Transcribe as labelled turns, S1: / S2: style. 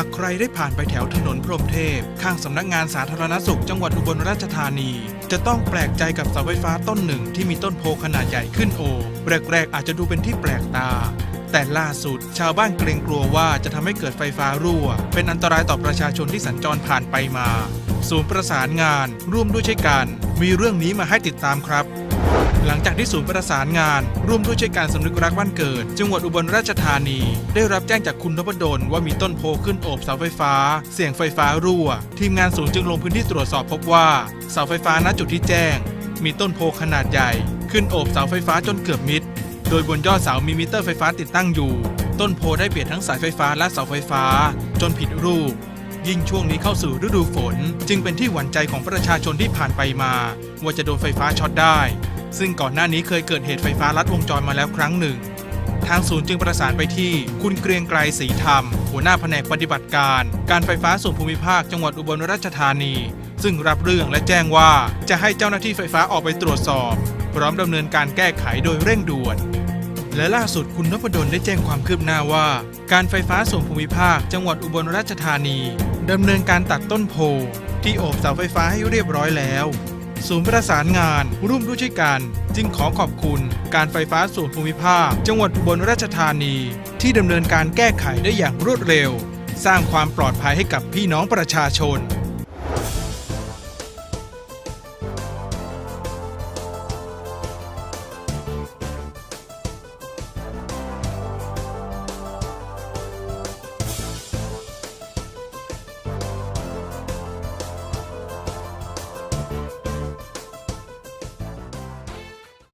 S1: ากใครได้ผ่านไปแถวถนนพรมเทพ ข้างสำนักงานสาธารณสุขจังหวัดอุบลราชธานี จะต้องแปลกใจกับเสาไฟฟ้าต้นหนึ่งที่มีต้นโพขนาดใหญ่ขึ้นโอบแรกๆอาจจะดูเป็นที่แปลกตา แต่ล่าสุด ชาวบ้านเกรงกลัวว่าจะทำให้เกิดไฟฟ้ารั่ว เป็นอันตรายต่อประชาชนที่สัญจรผ่านไปมา ศูนย์ประสานงาน ร่วมด้วยช่วยกัน มีเรื่องนี้มาให้ติดตามครับ หลังจากที่ศูนย์ประสานงาน ร่วมด้วยช่วยการสำนึกรักบ้านเกิด จังหวัดอุบลราชธานี ได้รับแจ้งจากคุณนพดลว่ามีต้นโพขึ้นโอบเสาไฟฟ้า เสียงไฟฟ้ารั่ว ทีมงานศูนย์จึงลงพื้นที่ตรวจสอบพบว่าเสาไฟฟ้าณจุดที่แจ้ง มีต้นโพขนาดใหญ่ ขึ้นโอบเสาไฟฟ้าจนเกือบมิดโดยบนยอดเสามีมิเตอร์ไฟฟ้าติดตั้งอยู่ ต้นโพได้เบียดทั้งสายไฟฟ้าและเสาไฟฟ้า จนผิดรูป ยิ่งช่วงนี้เข้าสู่ฤดูฝน จึงเป็นที่หวั่นใจของประชาชนที่ผ่านไปมา ว่าจะโดนไฟฟ้าช็อตได้ ซึ่งก่อนหน้านี้เคยเกิดเหตุไฟฟ้าลัดวงจรมาแล้วครั้งหนึ่ง ทางศูนย์จึงประสานไปที่คุณเกรียงไกรศรีธรรม หัวหน้าแผนกปฏิบัติการ การไฟฟ้าส่วนภูมิภาคจังหวัดอุบลราชธานี ซึ่งรับเรื่องและแจ้งว่าจะให้เจ้าหน้าที่ไฟฟ้าออกไปตรวจสอบ พร้อมดำเนินการแก้ไขโดยเร่งด่วน และล่าสุดคุณนพดลได้แจ้งความคืบหน้าว่า การไฟฟ้าส่วนภูมิภาค จังหวัดอุบลราชธานีดำเนินการตัดต้นโพที่โอบเสาไฟฟ้าให้เรียบร้อยแล้วศูนย์ประสานงาน ร่วมด้วยช่วยกัน จึงขอขอบคุณ การไฟฟ้าส่วนภูมิภาค จังหวัดอุบลราชธานี ที่ดำเนินการแก้ไขได้อย่างรวดเร็ว สร้างความปลอดภัยให้กับพี่น้องประชาชน